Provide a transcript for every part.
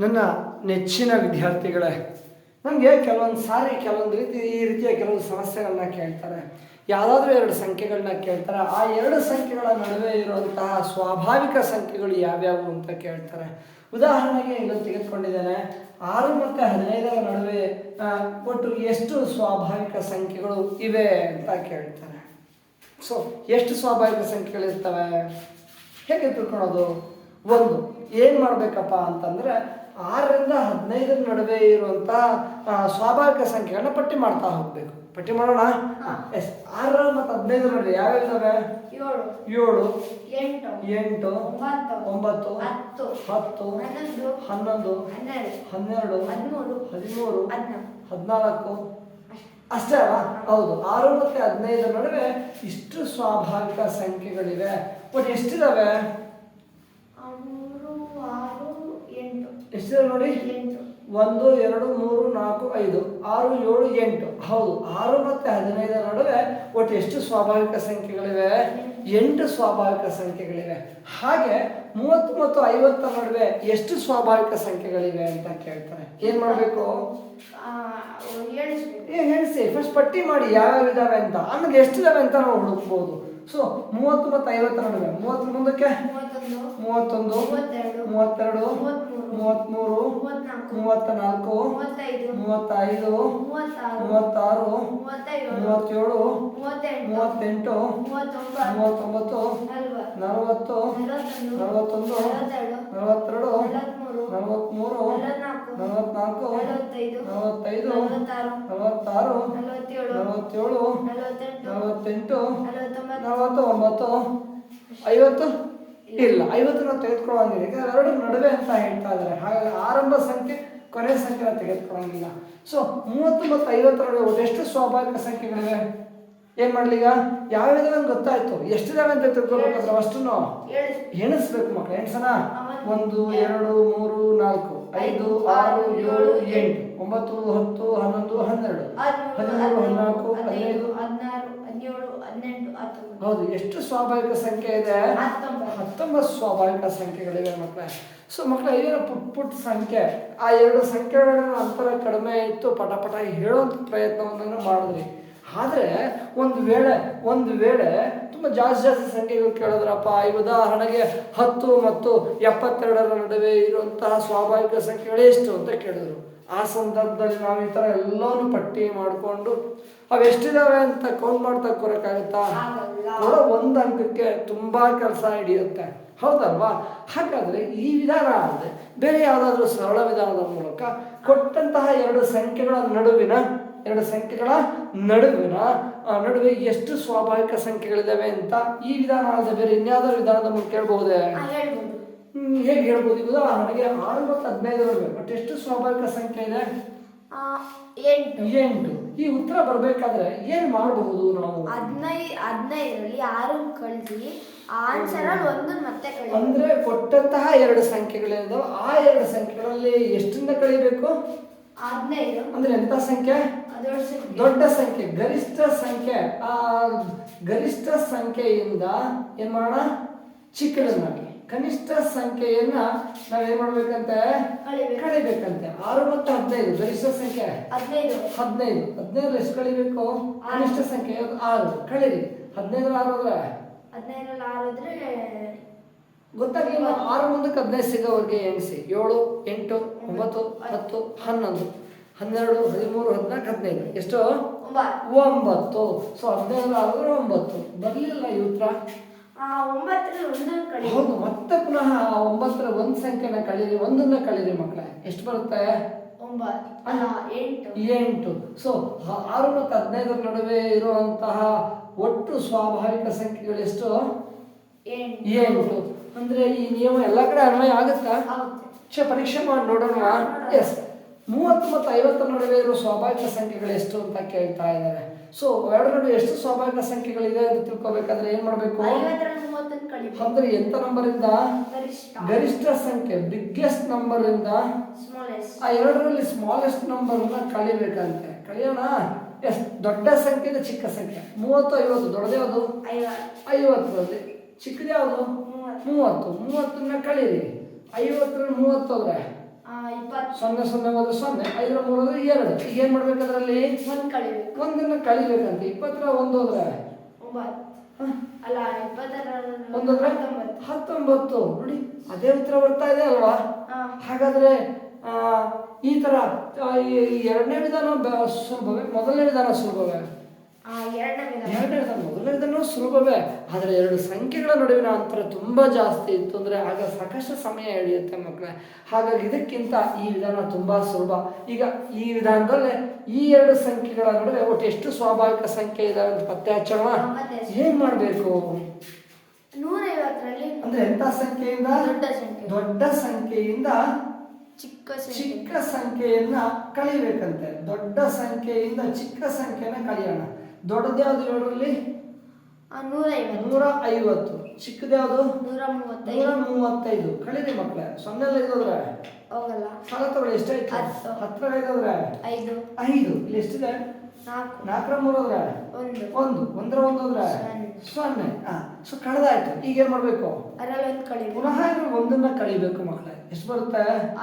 ನನ್ನ ನೆಚ್ಚಿನ ವಿದ್ಯಾರ್ಥಿಗಳೇ ನನಗೆ ಕೆಲವೊಂದು ಸಾರಿ, ಕೆಲವೊಂದು ರೀತಿ, ಈ ರೀತಿಯ ಕೆಲವು ಸಮಸ್ಯೆಗಳನ್ನ ಕೇಳ್ತಾರೆ. ಯಾವುದಾದ್ರೂ ಎರಡು ಸಂಖ್ಯೆಗಳನ್ನ ಕೇಳ್ತಾರೆ. ಆ ಎರಡು ಸಂಖ್ಯೆಗಳ ನಡುವೆ ಇರುವಂತಹ ಸ್ವಾಭಾವಿಕ ಸಂಖ್ಯೆಗಳು ಯಾವ್ಯಾವು ಅಂತ ಕೇಳ್ತಾರೆ. ಉದಾಹರಣೆಗೆ ಇಲ್ಲೊಂದು ತೆಗೆದುಕೊಂಡಿದ್ದೇನೆ. ಆರು ಮತ್ತು ಹದಿನೈದರ ನಡುವೆ ಒಟ್ಟು ಎಷ್ಟು ಸ್ವಾಭಾವಿಕ ಸಂಖ್ಯೆಗಳು ಇವೆ ಅಂತ ಕೇಳ್ತಾರೆ. ಸೊ ಎಷ್ಟು ಸ್ವಾಭಾವಿಕ ಸಂಖ್ಯೆಗಳಿರ್ತವೆ ಹೇಗೆ ತಿಳ್ಕೊಳೋದು? ಒಂದು, ಏನು ಮಾಡಬೇಕಪ್ಪ ಅಂತಂದರೆ ಆರರಿಂದ ಹದಿನೈದರ ನಡುವೆ ಇರುವಂಥ ಸ್ವಾಭಾವಿಕ ಸಂಖ್ಯೆಗಳನ್ನ ಪಟ್ಟಿ ಮಾಡ್ತಾ ಹೋಗಬೇಕು. ಪಟ್ಟಿ ಮಾಡೋಣ? ಎಸ್ ಆರು ಮತ್ತು ಹದಿನೈದರ ನಡುವೆ ಯಾವ್ಯಾವ ಇದಾವೆ ಏಳು. ಎಂಟು. ಎಂಟು. ಒಂಬತ್ತು. ಹತ್ತು. ಹತ್ತು. ಹನ್ನೊಂದು. ಹನ್ನೊಂದು. ಹನ್ನೆರಡು. ಹನ್ನೆರಡು. ಹದಿಮೂರು. ಹದಿನಾಲ್ಕು. ಅಷ್ಟೇ ಅಲ್ಲ? ಹೌದು. ಆರು ಮತ್ತು ಹದಿನೈದರ ನಡುವೆ ಇಷ್ಟು ಸ್ವಾಭಾವಿಕ ಸಂಖ್ಯೆಗಳಿವೆ. ಒಟ್ಟು ಎಷ್ಟಿದಾವೆ ಆ, ಮೂರು ಆರು ಎಂಟು ಎಷ್ಟಿದೆ ನೋಡಿ? ಒಂದು ಎರಡು ಮೂರು ನಾಲ್ಕು ಐದು. ಆರು ಏಳು ಎಂಟು. ಹೌದು ಆರು ಮತ್ತು ಹದಿನೈದರ ನಡುವೆ ಒಟ್ಟು ಎಷ್ಟು ಸ್ವಾಭಾವಿಕ ಸಂಖ್ಯೆಗಳಿವೆ? ಎಂಟು ಸ್ವಾಭಾವಿಕ ಸಂಖ್ಯೆಗಳಿವೆ. ಹಾಗೆ ಮೂವತ್ತು ಮತ್ತು ಐವತ್ತರ ನಡುವೆ ಎಷ್ಟು ಸ್ವಾಭಾವಿಕ ಸಂಖ್ಯೆಗಳಿವೆ ಅಂತ ಕೇಳ್ತಾರೆ. ಏನು ಮಾಡಬೇಕು? ಹೇಳಿಸಿ ಫಸ್ಟ್ ಪಟ್ಟಿ ಮಾಡಿ ಯಾವ್ಯಾವ ಇದಾವೆ ಅಂತ. ಆಮೇಲೆ ಎಷ್ಟಿದಾವೆ ಅಂತ ನಾವು ಹುಡುಕ್ಬೋದು. ಸೊ ಮೂವತ್ತು ಮತ್ತು ಐವತ್ತರ ನಡುವೆ. ಮೂವತ್ತು ಮುಂದಕ್ಕೆ? ಮೂವತ್ತೊಂದು ಮೂವತ್ತೆರಡು ಮೂವತ್ತ್ಮೂರು ಮೂವತ್ತ್ನಾಲ್ಕು ಮೂವತ್ತ ನಾಲ್ಕು ಮೂವತ್ತೈದು ಮೂವತ್ತೈದು ಮೂವತ್ತಾರು ಮೂವತ್ತೇಳು ಮೂವತ್ತೆಂಟು ಮೂವತ್ತೊಂಬತ್ತು ನಲವತ್ತು ನಲವತ್ತು ನಲವತ್ತೊಂದು ನಲವತ್ತೆರಡು ನಲವತ್ತ್ಮೂರು ನಲವತ್ನಾಲ್ಕು ನಲವತ್ತೈದು ನಲವತ್ತಾರು ನಲವತ್ತೇಳು ನಲವತ್ತೆಂಟು ನಲವತ್ತೊಂಬತ್ತು ಐವತ್ತು ಇಲ್ಲ ಐವತ್ತು ನಾವು ತೆಗೆದುಕೊಳ್ಳೋಂಗಿಲ್ಲ. ಯಾಕಂದ್ರೆ ಎರಡು ನಡುವೆ ಅಂತ ಹೇಳ್ತಾ ಇದ್ದಾರೆ. ಹಾಗಾಗಿ ಆರಂಭ ಸಂಖ್ಯೆ ಕೊನೆಯ ಸಂಖ್ಯೆ ತೆಗೆದುಕೊಳ್ಳೋಂಗಿಲ್ಲ. ಸೊ ಮೂವತ್ತು ಮತ್ತು ಐವತ್ತರೊಳಗೆ ಒಟ್ಟು ಸ್ವಾಭಾವಿಕ ಸಂಖ್ಯೆಗಳಿವೆ? ಏನು ಮಾಡಲಿ ಈಗ ಯಾವ್ಯಾವ ನಂಗೆ ಗೊತ್ತಾಯ್ತು? ಎಷ್ಟಿದಾವೆ ಅಂತ ತಿಳ್ಕೊಬೇಕಂದ್ರೆ ಅಷ್ಟನ್ನು ಎಣಿಸ್ಬೇಕು ಮಕ್ಕಳು ಎಣಿಸೋಣ ಒಂದು, ಎರಡು, ಮೂರು, ನಾಲ್ಕು, ಐದು, ಆರು, ಏಳು, ಎಂಟು, ಒಂಬತ್ತು, ಹತ್ತು, ಹನ್ನೊಂದು, ಹನ್ನೆರಡು ಹದಿಮೂರು ಹದಿನಾಲ್ಕು, ಹದಿನೈದು ಹದಿನಾರು ಹದಿನೇಳು ಹದಿನೆಂಟು ಹತ್ತೊಂಬತ್ತು. ಹೌದು ಎಷ್ಟು ಸ್ವಾಭಾವಿಕ ಸಂಖ್ಯೆ ಇದೆ? ಹತ್ತೊಂಬತ್ತು. ಹತ್ತೊಂಬತ್ತು ಸ್ವಾಭಾವಿಕ ಸಂಖ್ಯೆಗಳಿವೆ ಮಕ್ಕಳೇ. ಸೊ ಮಕ್ಕಳ ಏನೋ ಪುಟ್ ಪುಟ್ ಸಂಖ್ಯೆ? ಆ ಎರಡು ಸಂಖ್ಯೆಗಳ ಅಂತರ ಕಡಿಮೆ ಇತ್ತು ಪಟ ಪಟ ಹೇಳುವಂಥ ಪ್ರಯತ್ನವನ್ನು ಮಾಡಿದ್ರಿ. ಆದರೆ ಒಂದು ವೇಳೆ ಒಂದು ವೇಳೆ ತುಂಬ ಜಾಸ್ತಿ ಜಾಸ್ತಿ ಸಂಖ್ಯೆಗಳು ಕೇಳಿದ್ರಪ್ಪ. ಈ ಉದಾಹರಣೆಗೆ ಹತ್ತು ಮತ್ತು ಎಪ್ಪತ್ತೆರಡರ ನಡುವೆ ಇರುವಂತಹ ಸ್ವಾಭಾವಿಕ ಸಂಖ್ಯೆಗಳು ಎಷ್ಟು ಅಂತ ಕೇಳಿದ್ರು. ಆ ಸಂದರ್ಭದಲ್ಲಿ ನಾವು ಈ ಥರ ಎಲ್ಲನೂ ಪಟ್ಟಿ ಮಾಡಿಕೊಂಡು ಅವೆಷ್ಟಿದಾವೆ ಅಂತ ಕೌಂಟ್ ಮಾಡ್ತಾ ಕೊರಕ್ಕಾಗುತ್ತಾ? ನೋಡೋ ಒಂದು ಅಂಕಕ್ಕೆ ತುಂಬ ಕೆಲಸ ಹಿಡಿಯುತ್ತೆ. ಹೌದಲ್ವಾ? ಹಾಗಾದರೆ ಈ ವಿಧಾನ ಆದರೆ ಬೇರೆ ಯಾವುದಾದ್ರೂ ಸರಳ ವಿಧಾನದ ಮೂಲಕ ಕೊಟ್ಟಂತಹ ಎರಡು ಸಂಖ್ಯೆಗಳ ನಡುವಿನ ಎರಡು ಸಂಖ್ಯೆಗಳ ನಡುವಿನ ಆ, ನಡುವೆ ಎಷ್ಟು ಸ್ವಾಭಾವಿಕ ಸಂಖ್ಯೆಗಳಿದ್ದಾವೆ ಅಂತ ಈ ವಿಧಾನ ಆದರೆ ಬೇರೆ ಇನ್ಯಾವುದಾದ್ರು ವಿಧಾನದ ಮೂಲಕ ಕೇಳಬಹುದೇ ಹೇಗೆ ಹೇಳ್ಬೋದು? ಈಗ ಉದಾಹರಣೆಗೆ ಆರು ಮತ್ತು ಹದಿನೈದು ಬಟ್ ಎಷ್ಟು ಸ್ವಾಭಾವಿಕ ಸಂಖ್ಯೆ ಇದೆ? ಎಂಟು. ಎಂಟು. ಈ ಉತ್ತರ ಬರಬೇಕಾದ್ರೆ ಏನು ಮಾಡಬಹುದು ನಾವು? ಹದಿನೈದು ಹದಿನೈದರಲ್ಲಿ ಆರು ಕಳಿಸಿ ಆನ್ಸರಲ್ಲಿ ಒಂದು ಮತ್ತೆ ಕಳಿ ಅಂದ್ರೆ ಕೊಟ್ಟಂತಹ ಎರಡು ಸಂಖ್ಯೆಗಳೇನು ಆ ಎರಡು ಸಂಖ್ಯೆಗಳಲ್ಲಿ ಎಷ್ಟಿಂದ ಕಳಿಬೇಕು? ಹದಿನೈದು. ಅಂದ್ರೆ ಎಂತ ಸಂಖ್ಯೆ? ದೊಡ್ಡ ಸಂಖ್ಯೆ. ದೊಡ್ಡ ಸಂಖ್ಯೆ. ಗರಿಷ್ಠ ಸಂಖ್ಯೆ. ಆ ಗರಿಷ್ಠ ಸಂಖ್ಯೆಯಿಂದ ಏನ್ ಮಾಡೋಣ ಚಿಕ್ಕದನ್ನಾಗಿ. ಕನಿಷ್ಠ ಸಂಖ್ಯೆಯನ್ನ ನಾವೇನ್ ಮಾಡ್ಬೇಕಂತೆ? ಕಳಿಬೇಕು. ಕಳಿಬೇಕಂತೆ. ಆರು ಮತ್ತು ಹದಿನೈದು ಗರಿಷ್ಠ ಸಂಖ್ಯೆ? ಹದಿನೈದು. ಹದಿನೈದು. ಹದಿನೈದು ಎಷ್ಟು ಕಳಿಬೇಕು? ಕನಿಷ್ಠ ಸಂಖ್ಯೆ? ಆರು. ಕಳೀರಿ. ಹದಿನೈದು ಆರು ಅಂದ್ರೆ ಹದಿನೈದರಲ್ಲಿ ಆರು ಗೊತ್ತಾಗ್ಲಿಲ್ಲ. ಆರು ಮುಂದಕ್ಕೆ ಹದಿನೈದು ಸಿಗೋವರೆಗೆ ಎಣಿಸಿ. ಏಳು ಎಂಟು ಒಂಬತ್ತು ಹತ್ತು ಹನ್ನೊಂದು. ಹನ್ನೆರಡು ಹದಿಮೂರು ಹದಿನಾಲ್ಕು ಹದಿನೈದು. ಎಷ್ಟು? ಒಂಬತ್ತು. ಸೊ ಹದಿನೈದು ಆದ್ರೆ ಒಂಬತ್ತು. ಬರಲಿಲ್ಲ ಈ ಉತ್ತರ. ಹೌದು ಮತ್ತೆ ಪುನಃ ಒಂಬತ್ತರ ಒಂದ್ ಸಂಖ್ಯೆನ ಕಳೀರಿ ಒಂದನ್ನ ಕಳೀರಿ ಮಕ್ಕಳೇ. ಎಷ್ಟು ಬರುತ್ತೆ? ಎಂಟು. ಸೊ ಆರು ಮತ್ತು ಹದಿನೈದರ ನಡುವೆ ಇರುವಂತಹ ಒಟ್ಟು ಸ್ವಾಭಾವಿಕ ಸಂಖ್ಯೆಗಳು ಎಷ್ಟು? ಎಂಟು. ಅಂದ್ರೆ ಈ ನಿಯಮ ಎಲ್ಲ ಕಡೆ ಅನ್ವಯ ಆಗುತ್ತಾ? ಪರೀಕ್ಷೆ ಮಾಡಿ ನೋಡೋಣ. ಎಸ್ ಮೂವತ್ತು ಮತ್ತು ಐವತ್ತರ ನಡುವೆ ಇರುವ ಸ್ವಾಭಾವಿಕ ಸಂಖ್ಯೆಗಳು ಎಷ್ಟು ಅಂತ ಕೇಳ್ತಾ ಇದ್ದಾರೆ. ಸೊ ಎರಡು ನಡುವೆ ಎಷ್ಟು ಸ್ವಾಭಾವಿಕ ಸಂಖ್ಯೆಗಳಿದೆ ಅಂತ ತಿಳ್ಕೊಬೇಕಾದ್ರೆ ಏನು ಮಾಡಬೇಕು? ಅಂದ್ರೆ ಎಂತ ನಂಬರಿಂದ ಗರಿಷ್ಠ. ಗರಿಷ್ಠ ಸಂಖ್ಯೆ ಬಿಗ್ಗೆಸ್ಟ್ ನಂಬರ್ ಇಂದ? ಸ್ಮಾಲೆಸ್ಟ್ ಆ ಎರಡರಲ್ಲಿ ಸ್ಮಾಲೆಸ್ಟ್ ನಂಬರ್ನ ಕಳಿಬೇಕಂತೆ. ಕಳಿಯೋಣ. ಎಸ್ ದೊಡ್ಡ ಸಂಖ್ಯೆ ಚಿಕ್ಕ ಸಂಖ್ಯೆ. ಮೂವತ್ತು ಐವತ್ತು ದೊಡ್ಡದೇ ಯಾವುದು? ಐವತ್ತು. ಐವತ್ತರಲ್ಲಿ. ಚಿಕ್ಕದ್ಯಾವುದು? ಮೂವತ್ತು. ಮೂವತ್ತು. ಮೂವತ್ತನ್ನ ಕಳೀರಿ. ಐವತ್ತರಲ್ಲಿ ಮೂವತ್ತು ಅಂದ್ರೆ ಆ, ಸೊನ್ನೆ ಸೊನ್ನೆ ಹೋದ್ರೆ ಸೊನ್ನೆ ಐದರ ಮೂರು ಹೋದ್ರೆ ಎರಡು. ಈಗ ಏನು ಮಾಡ್ಬೇಕು ಅದರಲ್ಲಿ? ಒಂದನ್ನು ಕಳಿಬೇಕು. ಒಂದನ್ನ ಕಳಿಬೇಕಂತ. ಇಪ್ಪತ್ತರ ಒಂದು ಹೋದ್ರೆ? ಒಂದೋದ್ರೆ ಹತ್ತೊಂಬತ್ತು. ನೋಡಿ ಅದೇ ಉತ್ತರ ಬರ್ತಾ ಇದೆ ಅಲ್ವಾ. ಹಾಗಾದ್ರೆ ಆ, ಈ ತರ ಈ ಎರಡನೇ ವಿಧಾನ ಮೊದಲನೇ ವಿಧಾನ ಸುಲಭವೇ? ಆ, ಎರಡನೇ ವಿಧಾನ ಎರಡನೇ ವಿಧಾನ ಮೊದಲನೇ ವಿಧಾನ ಸುಲಭವೇ ಆದರೆ ಎರಡು ಸಂಖ್ಯೆಗಳ ನಡುವಿನ ಅಂತರ ತುಂಬಾ ಜಾಸ್ತಿ ಇತ್ತು ಅಂದ್ರೆ ಆಗ ಸಾಕಷ್ಟು ಸಮಯ ಎಳೆಯುತ್ತೆ ಮಕ್ಕಳೇ. ಹಾಗಾಗಿ ಇದಕ್ಕಿಂತ ಈ ವಿಧಾನ ತುಂಬಾ ಸುಲಭ. ಈಗ ಈ ವಿಧಾನದಲ್ಲೇ ಈ ಎರಡು ಸಂಖ್ಯೆಗಳ ನಡುವೆ ಒಟ್ಟು ಎಷ್ಟು ಸ್ವಾಭಾವಿಕ ಸಂಖ್ಯೆ ಇದಾವೆ ಅಂತ ಪತ್ತೆ ಹಚ್ಚೋಣ. ಏನು ಮಾಡಬೇಕು? ಅಂದ್ರೆ ಎಂತ ಸಂಖ್ಯೆಯಿಂದ? ದೊಡ್ಡ ಸಂಖ್ಯೆ. ದೊಡ್ಡ ಸಂಖ್ಯೆಯಿಂದ ಚಿಕ್ಕ ಚಿಕ್ಕ ಸಂಖ್ಯೆಯನ್ನ ಕಳಿಬೇಕಂತೆ ದೊಡ್ಡ ಸಂಖ್ಯೆಯಿಂದ ಚಿಕ್ಕ ಸಂಖ್ಯೆಯನ್ನ ಕಳಿಯೋಣ ದೊಡ್ಡದ್ಯಾವ್ದು ಯಾವ್ದು ನೂರೈವತ್ತು. ನೂರ ಐವತ್ತು ಚಿಕ್ಕದ್ಯಾವ್ದು ನೂರ ನೂರ ಮೂವತ್ತೈದು ಕಳೀರಿ ಮಕ್ಕಳ ಸೊನ್ನೆ ಐದೋದ್ರ? ಹೋಗಲ್ಲ. ಸಾಲ ತಗೊಳ್ಳಿ ಎಷ್ಟಾಯ್ತು? ಹತ್ತು. ಐದೋದ್ರ? ಐದು. ಐದು. ಇಲ್ಲಿ ಎಷ್ಟಿದೆ? ನಾಲ್ಕರ ಮೂರೋದ್ರೆ ಒಂದು. ಒಂದು. ಒಂದರ ಒಂದೋದ್ರೆ ಸೊನ್ನೆ. ಸೊ ಕಳೆದಾಯ್ತು. ಈಗ ಏನ್ ಮಾಡ್ಬೇಕು? ಒಂದು ಪುನಃ ಒಂದನ್ನ ಕಳಿಬೇಕು ಮಕ್ಕಳೇ. ಎಷ್ಟು ಬರುತ್ತೆ?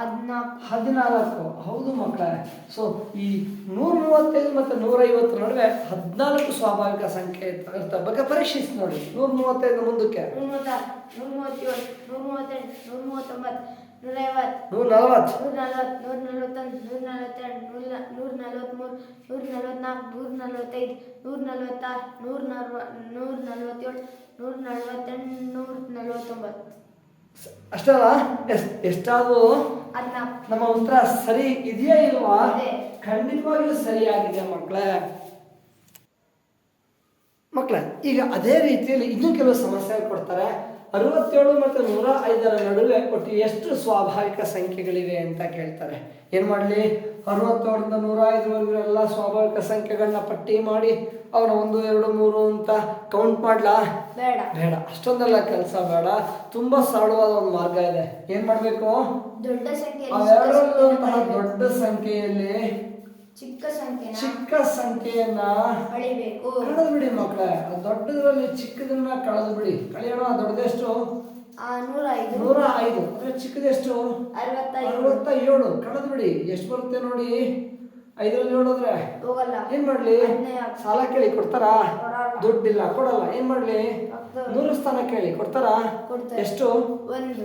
ಹದಿನಾಲ್ಕು. ಹೌದು ಮಕ್ಕಳೇ. ಸೊ ಈ ನೂರ ಮೂವತ್ತೈದು ಮತ್ತು ನೂರ ಐವತ್ತರ ನಡುವೆ ಹದಿನಾಲ್ಕು ಸ್ವಾಭಾವಿಕ ಸಂಖ್ಯೆ ಇರ್ತ- ಇರ್ತವೆ ಬಗ್ಗೆ ಪರೀಕ್ಷಿಸಿ ನೋಡಿ. ನೂರ ಮೂವತ್ತೈದು ಮುಂದಕ್ಕೆ. ನೂರ ನಲವತ್ತು ನೂರ ನಲ್ವತ್ತು ನೂರ ನಲ್ವತ್ತೊಂದು ನೂರ ನಲ್ವತ್ತೆರಡು ನೂರ ನೂರ ನೂರ ನಲ್ವತ್ನಾಲ್ಕು ನೂರ ನಲ್ವತ್ತೈದು ನೂರ ನಲ್ವತ್ತಾರು ನೂರ ನಲ್ವ ನೂರ ನಲ್ವತ್ತೇಳು ನೂರ ನಲ್ವತ್ತೆಂಟು ನೂರ ನಲ್ವತ್ತೊಂಬತ್ತು ಅಷ್ಟಲ್ಲ ಎಷ್ಟಾದರೂ ನಮ್ಮ ಉತ್ತರ ಸರಿ ಇದೆಯಾ ಇಲ್ವಾ. ಖಂಡಿತವಾಗಿಯೂ ಸರಿಯಾಗಿದೆ ಮಕ್ಕಳೇ. ಮಕ್ಕಳ ಈಗ ಅದೇ ರೀತಿಯಲ್ಲಿ ಇನ್ನೂ ಕೆಲವು ಸಮಸ್ಯೆಗಳು ಕೊಡ್ತಾರೆ. ಅರವತ್ತೇಳು ಮತ್ತು ನೂರ ಐದರ ನಡುವೆ ಒಟ್ಟು ಎಷ್ಟು ಸ್ವಾಭಾವಿಕ ಸಂಖ್ಯೆಗಳಿವೆ ಅಂತ ಕೇಳ್ತಾರೆ. ಏನು ಮಾಡಲಿ? ಅರವತ್ತೇಳರಿಂದ ನೂರ ಐದರವರೆಗೂ ಎಲ್ಲ ಸ್ವಾಭಾವಿಕ ಸಂಖ್ಯೆಗಳನ್ನ ಪಟ್ಟಿ ಮಾಡಿ ಅವನ ಒಂದು ಎರಡು ಮೂರು ಅಂತ ಕೌಂಟ್ ಮಾಡಲಾ? ಬೇಡ. ಬೇಡ. ಅಷ್ಟೊಂದೆಲ್ಲ ಕೆಲಸ ಬೇಡ. ತುಂಬಾ ಸರಳವಾದ ಒಂದು ಮಾರ್ಗ ಇದೆ. ಏನ್ ಮಾಡಬೇಕು? ದೊಡ್ಡ ಸಂಖ್ಯೆ ದೊಡ್ಡ ಸಂಖ್ಯೆಯಲ್ಲಿ ಚಿಕ್ಕ ಸಂಖ್ಯೆನ ಚಿಕ್ಕ ಸಂಖ್ಯೆಯನ್ನ ಅಳಿಬೇಕು. ಕಳೆದು ಬಿಡಿ ಮಕ್ಕಳೇ. ದೊಡ್ಡದರಲ್ಲಿ ಚಿಕ್ಕದನ್ನ ಕಳೆದು ಬಿಡಿ. ಕಳೆಯೋಣ ದೊಡ್ಡದೆಷ್ಟು? ನೂರ ಐದು ಅಂದ್ರೆ ಚಿಕ್ಕದೆಷ್ಟು? ಅರವತ್ತ ಏಳು ಕಳೆದು ಬಿಡಿ. ಎಷ್ಟು ಬರುತ್ತೆ ನೋಡಿ? ಐದರಲ್ಲಿ ನೋಡಿದ್ರೆ? ಏನ್ ಮಾಡ್ಲಿ. ಸಾಲ ಕೇಳಿ ಕೊಡ್ತಾರಾ. ದುಡ್ಡಿಲ್ಲ. ಕೊಡಲ್ಲ. ಏನ್ ಮಾಡ್ಲಿ. ನೂರು ಸ್ಥಾನ ಕೇಳಿ. ಕೊಡ್ತಾರಾ. ಎಷ್ಟು?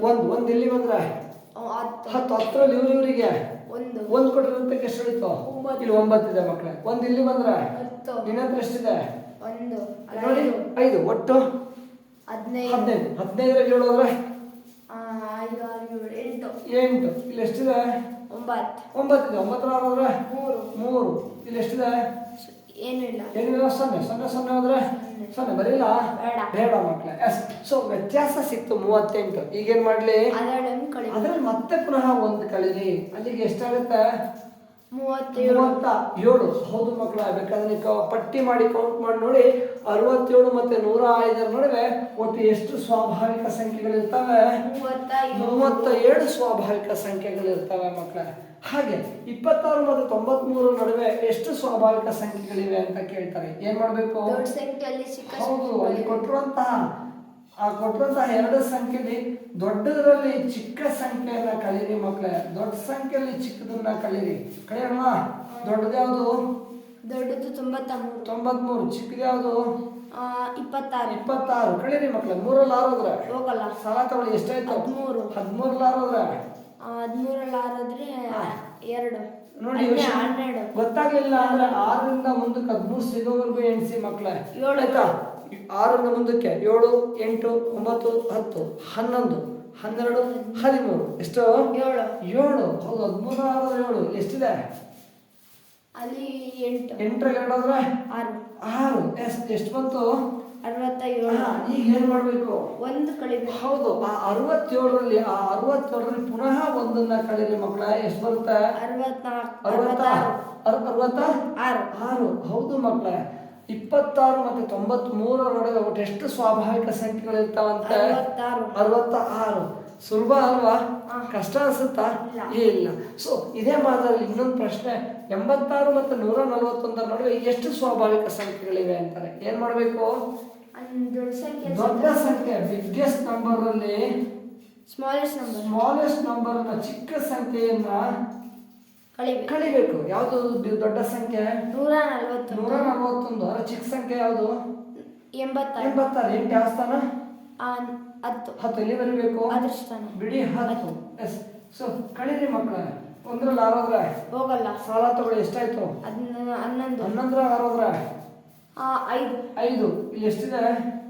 ಒಂದು. ಒಂದ್. ಇಲ್ಲಿ ಬಂದ್ರೆ? ಹತ್ತು. ಹತ್ತು. ಹತ್ತರಲ್ಲಿ ಇವ್ರು ಇವರಿಗೆ. ಒಂದು. ಒಂದು ಕೊಟ್ಟಿರೋಂತ ಎಷ್ಟು ಉಳಿತು ಒಂಬತ್ತು. ಇಲ್ಲಿ ಒಂಬತ್ತಿದೆ ಮಕ್ಕಳೇ ಒಂದು ಇಲ್ಲಿ ಬಂದ್ರೆ? ಹತ್ತು. ನಿನ್ನ ಹತ್ರ ಎಷ್ಟಿದೆ? ಒಂದು. ನೋಡಿ ಐದು. ಒಟ್ಟು? ಹದಿನೈದು. ಹದಿನೈದು. ಹದಿನೈದರಲ್ಲಿ ಏಳು ಹೋದ್ರೆ? ಐದು ಆರು ಏಳು ಎಂಟು. ಎಂಟು. ಇಲ್ಲಿ ಎಷ್ಟಿದೆ? ಒಂಬತ್ತು. ಒಂಬತ್ತಿದೆ ಒಂಬತ್ತರ ಆರು ಹೋದ್ರೆ? ಮೂರು. ಮೂರು. ಇಲ್ಲಿ ಎಷ್ಟಿದೆ? ಏನು ಇಲ್ಲ. ಏನಿಲ್ಲ ಸೊನ್ನೆ. ಸೊನ್ನೆ ಸೊನ್ನೆ ಹೋದ್ರೆ? ಸೊನ್ನೆ. ಬರೀಲ್ಲ ಬೇಡ. ಎಸ್. ಸೊ ವ್ಯತ್ಯಾಸ ಸಿಕ್ತು ಮೂವತ್ತೆಂಟು. ಈಗೇನ್ ಮಾಡ್ಲಿ? ಕಳಿ ಅದ್ರಲ್ಲಿ ಮತ್ತೆ ಪುನಃ ಒಂದು ಕಳೀರಿ ಅಲ್ಲಿಗೆ ಎಷ್ಟಾಗುತ್ತೆ? ಮೂವತ್ತೇಳು. ಮೂವತ್ತ ಏಳು ಹೌದು ಮಕ್ಕಳ ಬೇಕಾದ್ರೆ ಪಟ್ಟಿ ಮಾಡಿ ಕೌಂಟ್ ಮಾಡಿ ನೋಡಿ. ಅರವತ್ತೇಳು ಮತ್ತೆ ನೂರ ಐದರ ನಡುವೆ ಒಟ್ಟು ಎಷ್ಟು ಸ್ವಾಭಾವಿಕ ಸಂಖ್ಯೆಗಳಿರ್ತವೆ? ಮೂವತ್ತ ಏಳು ಸ್ವಾಭಾವಿಕ ಸಂಖ್ಯೆಗಳಿರ್ತವೆ ಮಕ್ಕಳ. ಹಾಗೆ ಇಪ್ಪತ್ತಾರು ಮತ್ತು ತೊಂಬತ್ಮೂರು ನಡುವೆ ಎಷ್ಟು ಸ್ವಾಭಾವಿಕ ಸಂಖ್ಯೆಗಳಿವೆ ಅಂತ ಕೇಳ್ತಾರೆ. ಏನ್ ಮಾಡ್ಬೇಕು? ಹೌದು ಅಲ್ಲಿ ಕೊಟ್ಟಿರುವಂತಹ ಆ ಕೊಟ್ಟಂತಹ ಎರಡು ಸಂಖ್ಯೆಲಿ ದೊಡ್ಡದರಲ್ಲಿ ಚಿಕ್ಕ ಸಂಖ್ಯೆಯನ್ನ ಕಲೀರಿ ಮಕ್ಕಳೇ ದೊಡ್ಡ ಸಂಖ್ಯೆಯಲ್ಲಿ ಚಿಕ್ಕದನ್ನ ಕಳೀರಿ ಕಳಿಯೋಣ ದೊಡ್ಡದ್ಯಾವುದು ದೊಡ್ಡದು ತೊಂಬತ್ತ ಮೂರು ತೊಂಬತ್ಮೂರು. ಚಿಕ್ಕದ್ಯಾವುದು ಯಾವುದು? ಇಪ್ಪತ್ತಾರು. ಇಪ್ಪತ್ತಾರು. ಕಳೀರಿ ಮಕ್ಕಳೇ ಮೂರಲ್ಲಿ ಆರೋದ್ರೆ? ಹೋಗಲ್ಲ. ಸಾಲ ತಗೊಳ್ಳಿ. ಎಷ್ಟಾಯ್ತು? ಹದಿಮೂರು. ಹದಿಮೂರಲ್ಲಿ ಆರೋದ್ರೆ? ಹದಿಮೂರಲ್ಲಿ ಆರೋದ್ರೆ ಎರಡು. ನೋಡಿ ಹನ್ನೆರಡು. ಗೊತ್ತಾಗ್ಲಿಲ್ಲ ಅಂದ್ರೆ ಆರರಿಂದ ಮುಂದಕ್ಕೆ ಹದಿಮೂರು ಸಿಗೋವರೆಗೂ ಎಣಿಸಿ ಮಕ್ಕಳ ಏಳು. ಆಯ್ತಾ? ಆರರಿಂದ ಮುಂದಕ್ಕೆ ಏಳು ಎಂಟು ಒಂಬತ್ತು ಹತ್ತು ಹನ್ನೊಂದು ಹನ್ನೆರಡು ಹದಿಮೂರು. ಎಷ್ಟು? ಏಳು. ಏಳು. ಹೌದು ಹದಿಮೂರು ಆರು ಏಳು. ಎಷ್ಟಿದೆ? ಅಲ್ಲಿ ಎಂಟು. ಎಂಟರಲ್ಲಿ ಎರಡು ಅಂದ್ರೆ ಆರು. ಆರು. ಎಷ್ಟು ಎಷ್ಟು ಬಂತು? ಅರವತ್ತ ಏಳು ಹಾ, ಈಗ ಏನ್ ಮಾಡ್ಬೇಕು? ಒಂದು ಕಳಿಬೇಕು ಹೌದು ಆ ಅರವತ್ತೇಳರಲ್ಲಿ ಆ ಅರವತ್ತೇಳರಲ್ಲಿ ಪುನಃ ಒಂದನ್ನ ಕಳೀರಿ ಮಕ್ಕಳ. ಎಷ್ಟು ಬರುತ್ತೆ? ಅರವತ್ನಾಲ್ಕು ಅರವತ್ತ ಅರವತ್ತಾರು. ಅರ್- ಅರವತ್ತ ಆರು. ಆರು. ಹೌದು ಮಕ್ಕಳೇ. ಇಪ್ಪತ್ತಾರು ಮತ್ತೆ ತೊಂಬತ್ ಮೂರರ ನಡುವೆ ಒಟ್ಟು ಎಷ್ಟು ಸ್ವಾಭಾವಿಕ ಸಂಖ್ಯೆಗಳಿರ್ತಾವಂತೆ? ಇರ್ತಾವಂತ ಅರವತ್ತ ಆರು ಸುಲಭ ಅಲ್ವಾ? ಕಷ್ಟ ಅನ್ಸುತ್ತಾ? ಇಲ್ಲ. ಇಲ್ಲ. ಸೊ ಇದೇ ಮಾದರಿ ಇನ್ನೊಂದು ಪ್ರಶ್ನೆ. ಎಂಬತ್ತಾರು ಮತ್ತು ನೂರ ನಲವತ್ತೊಂದರ ನಡುವೆ ಎಷ್ಟು ಸ್ವಾಭಾವಿಕ ಸಂಖ್ಯೆಗಳಿವೆ ಅಂತಾರೆ? ಏನ್ ಮಾಡ್ಬೇಕು? ದೊಡ್ಡ ಸಂಖ್ಯೆ ದೊಡ್ಡ ಸಂಖ್ಯೆ ಬಿಗ್ಗೆಸ್ಟ್ ನಂಬರ್ ಅಲ್ಲಿ ಸ್ಮಾಲೆಸ್ಟ್ ನಂಬರ್ ಸ್ಮಾಲೆಸ್ಟ್ ನಂಬರ್ ಚಿಕ್ಕ ಸಂಖ್ಯೆಯನ್ನ ಕಳಿಬೇಕು. ಕಳಿಬೇಕು. ಯಾವುದು? ದೊಡ್ಡ ಸಂಖ್ಯೆ? ನೂರ ನಲವತ್ತು ನೂರ ನಲವತ್ತೊಂದು. ಅದರ ಚಿಕ್ಕ ಸಂಖ್ಯೆ ಯಾವುದು? ಎಂಬತ್ತಾರು. ಎಂಬತ್ತಾರು. ಎಂಟು ಯಾವ ಸ್ಥಾನ? ಹತ್ತು. ಹತ್ತು. ಎಲ್ಲಿ ಬರೀಬೇಕು? ಅದೃಷ್ಟಾನ ಬಿಡಿ ಹತ್ತು. ಎಸ್. ಸೊ ಕಳೀರಿ ಮಕ್ಕಳ. ಒಂದ್ರಲ್ಲಿ ಆರೋದ್ರ? ಹೋಗಲ್ಲ. ಸಾಲ ತಗೊಳ್ಳಿ. ಎಷ್ಟಾಯ್ತು? ಹನ್ನ ಹನ್ನೊಂದು. ಹನ್ನೊಂದರ ಆರೋದ್ರ? ಆ, ಐದು. ಐದು. ಇಲ್ಲಿ ಎಷ್ಟಿದೆ?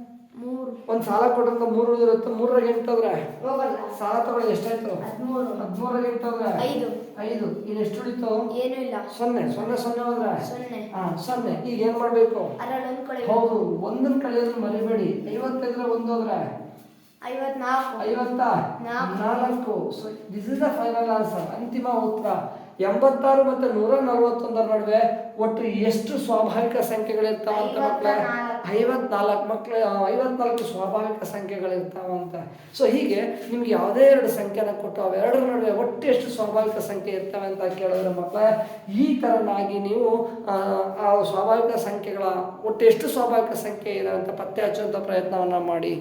ಒಂದು ಸಾಲ ಕೊಟ್ಟಂತ ಮೂರು ಇರುತ್ತೆ ಮೂರರಾಗ ಎಂಟಾದ್ರೆ ಹೋಗಲ್ಲ ಸಾಲ ತಗೊಳ್ಳಿ ಎಷ್ಟಾಯ್ತು? ಹದಿಮೂರು. ಹದಿಮೂರಾಗ ಎಂಟೋದ್ರೆ ಐದು. ಇಲ್ಲಿ ಎಷ್ಟು ಉಳಿತು? ಏನು ಇಲ್ಲ. ಸೊನ್ನೆ. ಸೊನ್ನೆ ಸೊನ್ನೆ ಹೋದ್ರೆ? ಸೊನ್ನೆ. ಹಾ ಸೊನ್ನೆ. ಈಗ ಏನ್ ಮಾಡ್ಬೇಕು? ಹೌದು ಒಂದನ್ ಕಳೆಯೋದನ್ನ ಮರಿಬೇಡಿ. ಐವತ್ತೈದ್ರೆ ಒಂದು ಹೋದ್ರೆ? ಐವತ್ನಾಲ್ಕು. ಐವತ್ತ? ನಾಲ್ಕು. ನಾಲ್ಕು. So this is the final answer ಅಂತಿಮ ಉತ್ತರ. ಎಂಬತ್ತಾರು ಮತ್ತು ನೂರ ನಲವತ್ತೊಂದರ ನಡುವೆ ಒಟ್ಟು ಎಷ್ಟು ಸ್ವಾಭಾವಿಕ ಸಂಖ್ಯೆಗಳಿರ್ತಾವಂತ ಮಕ್ಕಳ ಐವತ್ನಾಲ್ಕು. ಮಕ್ಕಳು ಐವತ್ನಾಲ್ಕು ಸ್ವಾಭಾವಿಕ ಸಂಖ್ಯೆಗಳಿರ್ತಾವಂತ ಸೊ ಹೀಗೆ ನಿಮ್ಗೆ ಯಾವುದೇ ಎರಡು ಸಂಖ್ಯೆನ ಕೊಟ್ಟು ಅವೆರಡರ ನಡುವೆ ಒಟ್ಟು ಎಷ್ಟು ಸ್ವಾಭಾವಿಕ ಸಂಖ್ಯೆ ಇರ್ತವೆ ಅಂತ ಕೇಳಿದ್ರೆ ಮಕ್ಕಳ ಈ ಥರನಾಗಿ ನೀವು ಆ, ಆ ಸ್ವಾಭಾವಿಕ ಸಂಖ್ಯೆಗಳ ಒಟ್ಟು ಎಷ್ಟು ಸ್ವಾಭಾವಿಕ ಸಂಖ್ಯೆ ಇದೆ ಅಂತ ಪತ್ತೆ ಹಚ್ಚುವಂಥ ಪ್ರಯತ್ನವನ್ನು ಮಾಡಿ.